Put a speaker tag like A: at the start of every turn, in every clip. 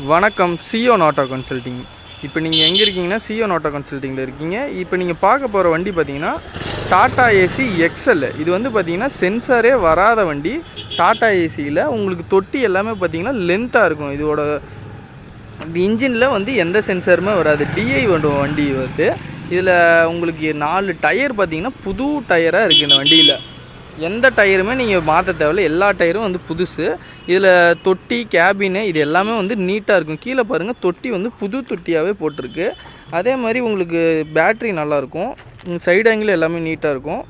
A: வணக்கம் CO NATO consulting இப்போ நீங்கள் எங்கே இருக்கீங்கன்னா சிஓ நாட்டோ கன்சல்ட்டிங்கில் இருக்கீங்க. இப்போ நீங்கள் பார்க்க போகிற வண்டி பார்த்தீங்கன்னா டாடா ஏசி எக்ஸல் இது வந்து பார்த்தீங்கன்னா சென்சாரே வராத வண்டி. டாடா ஏசியில் உங்களுக்கு தொட்டி எல்லாமே பார்த்தீங்கன்னா லென்த்தாக இருக்கும். இதோட இன்ஜினில் வந்து எந்த சென்சாருமே வராது. டிஐ வண்டும் வண்டி வந்து. இதில் உங்களுக்கு நாலு டயர் பார்த்தீங்கன்னா புது டயராக இருக்குது இந்த வண்டியில். எந்த டயருமே நீங்கள் மாற்ற தேவையில்ல. எல்லா டயரும் வந்து புதுசு. இதில் தொட்டி கேபினு இது எல்லாமே வந்து நீட்டாக இருக்கும். கீழே பாருங்கள் தொட்டி வந்து புது தொட்டியாகவே போட்டிருக்கு. அதே மாதிரி உங்களுக்கு பேட்ரி நல்லாயிருக்கும் சைடு ஆங்கிள் எல்லாமே நீட்டாக இருக்கும்.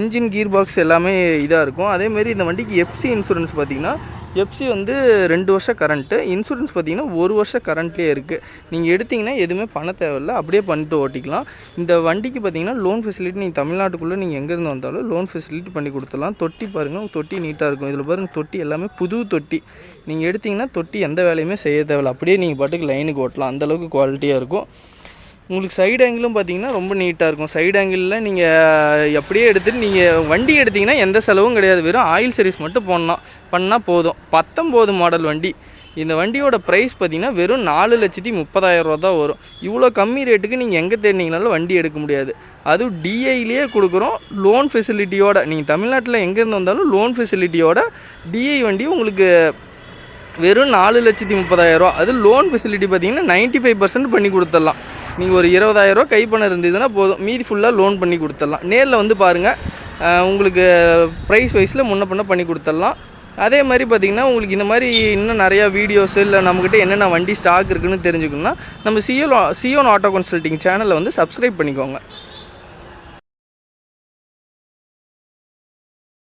A: இன்ஜின் கீர் பாக்ஸ் எல்லாமே இதாக இருக்கும். அதேமாரி இந்த வண்டிக்கு எஃப்சி இன்சூரன்ஸ் பார்த்திங்கன்னா எஃப்சி வந்து ரெண்டு வருஷம் கரண்ட்டு இன்சூரன்ஸ் பார்த்தீங்கன்னா ஒரு வருஷம் கரண்ட்லேயே இருக்குது நீங்கள் எடுத்தீங்கன்னா எதுவுமே பண்ண தேவையில்ல. அப்படியே பண்ணிட்டு ஓட்டிக்கலாம். இந்த வண்டிக்கு பார்த்தீங்கன்னா லோன் ஃபெசிலிட்டி நீங்கள் தமிழ்நாட்டுக்குள்ளே நீங்கள் எங்கேருந்து வந்தாலும் லோன் ஃபெசிலிட்டி பண்ணி கொடுத்துலாம் தொட்டி பாருங்கள் தொட்டி நீட்டாக இருக்கும். இதில் பாருங்கள் தொட்டி எல்லாமே புது தொட்டி. நீங்கள் எடுத்தீங்கன்னா தொட்டி எந்த வேலையுமே செய்ய தேவையில்ல. அப்படியே நீங்கள் பாட்டுக்கு லைனுக்கு ஓட்டலாம். அந்தளவுக்கு குவாலிட்டியாக இருக்கும். உங்களுக்கு சைடு ஆங்கிளும் பார்த்தீங்கன்னா ரொம்ப நீட்டாக இருக்கும். சைடு ஆங்கிளில் நீங்கள் எப்படியே எடுத்துகிட்டு நீங்கள் வண்டி எடுத்தீங்கன்னா எந்த செலவும் கிடையாது. வெறும் ஆயில் சர்வீஸ் மட்டும் பண்ணலாம் பண்ணால் போதும். பத்தொம்போது மாடல் வண்டி. இந்த வண்டியோட ப்ரைஸ் பார்த்தீங்கன்னா வெறும் நாலு லட்சத்தி முப்பதாயிரம் ரூபா தான் வரும். இவ்வளோ கம்மி ரேட்டுக்கு நீங்கள் எங்கே தேடினீங்கனாலும் வண்டி எடுக்க முடியாது. அதுவும் டிஐலேயே கொடுக்குறோம். லோன் ஃபெசிலிட்டியோட நீங்கள் தமிழ்நாட்டில் எங்கேருந்து வந்தாலும் லோன் ஃபெசிலிட்டியோட டிஐ வண்டி உங்களுக்கு வெறும் நாலு லட்சத்தி முப்பதாயிரரூவா அது லோன் ஃபெசிலிட்டி பார்த்தீங்கன்னா நைன்ட்டி ஃபைவ் பர்சன்ட் பண்ணி கொடுத்துடலாம். நீங்கள் ஒரு இருபதாயிரரூவா கை பணம் இருந்ததுன்னா போதும். மீதி ஃபுல்லாக லோன் பண்ணி கொடுத்துடலாம். நேரில் வந்து பாருங்கள் உங்களுக்கு ப்ரைஸ் வைஸில் முன்ன பண்ண பண்ணி கொடுத்துடலாம். அதே மாதிரி பார்த்தீங்கன்னா உங்களுக்கு இந்த மாதிரி இன்னும் நிறையா வீடியோஸ் இல்லை நம்மக்கிட்ட என்னென்ன வண்டி ஸ்டாக் இருக்குதுன்னு தெரிஞ்சுக்கணுன்னா நம்ம சியோ சியோன் ஆட்டோ கன்சல்ட்டிங் சேனலை வந்து சப்ஸ்கிரைப் பண்ணிக்கோங்க.